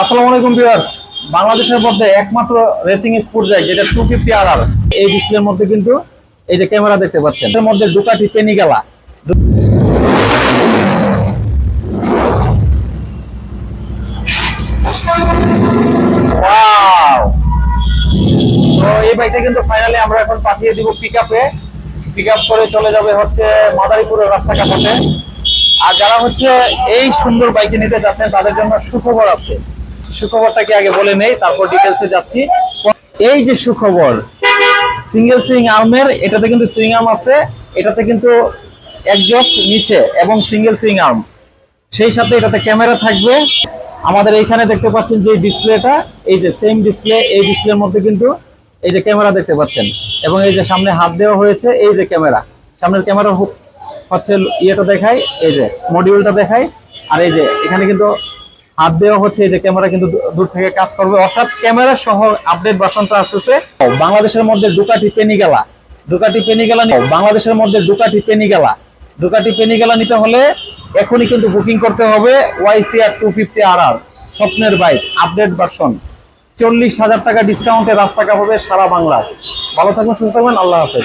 আসসালামু আলাইকুম ভিউয়ার্স। বাংলাদেশের মধ্যে একমাত্র রেসিং স্পোর্ট যায় যেটা টু ফিফটি আর আর এই ডিসপ্লের মধ্যে কিন্তু এই যে ক্যামেরা দেখতে পাচ্ছেন, এর মধ্যে দুকাটি পেনি গেলা তো এই বাইকটা কিন্তু ফাইনালি আমরা এখন পাঠিয়ে দিব পিক আপে পিক আপ করে চলে যাবে হচ্ছে মাদারীপুরের রাস্তা কাপাতে আর যারা হচ্ছে এই সুন্দর বাইকে নিতে যাচ্ছেন, তাদের জন্য সুখবর আছে। সুখবরটাকে আগে বলে নেই, তারপর ডিটেলসে যাচ্ছি। এই যে সুখবর সিঙ্গেল সুইং আর্মের এটাতে কিন্তু সুইং আর্ম আছে, এটাতে কিন্তু একজস্ট নিচে এবং সিঙ্গেল সুইং আর্ম সেই সাথে এটাতে ক্যামেরা থাকবে। আমাদের এইখানে দেখতে পাচ্ছেন যে ডিসপ্লেটা এই যে সেম ডিসপ্লে এই ডিসপ্লের মধ্যে কিন্তু এই যে ক্যামেরা দেখতে পাচ্ছেন। এবং এই যে সামনে হাত দেওয়া হয়েছে, এই যে ক্যামেরা সামনের ক্যামেরা হচ্ছে ইয়েটা দেখায় এই যে মডিউলটা দেখায় আর এই যে এখানে কিন্তু হাত দেওয়া হচ্ছে যে ক্যামেরা কিন্তু দূর থেকে কাজ করবে। অর্থাৎ ক্যামেরা সহ আপডেট ভার্সনটা আসতেছে। বাংলাদেশের মধ্যে দুকাটি পেনি গেলা। দুকাটি পেনি গেলা নি- বাংলাদেশের মধ্যে দুকাটি পেনি গেলা। দুকাটি পেনি গেলা নিতে হলে এখনই কিন্তু বুকিং করতে হবে ওয়াইসিআর টু ফিফটি আর আর স্বপ্নের বাইক আপডেট ভার্সন চল্লিশ হাজার টাকা ডিসকাউন্টে রাস্তা কাপাবে সারা বাংলা ভালো থাকবেন, সুস্থ থাকবেন, আল্লাহ হাফেজ।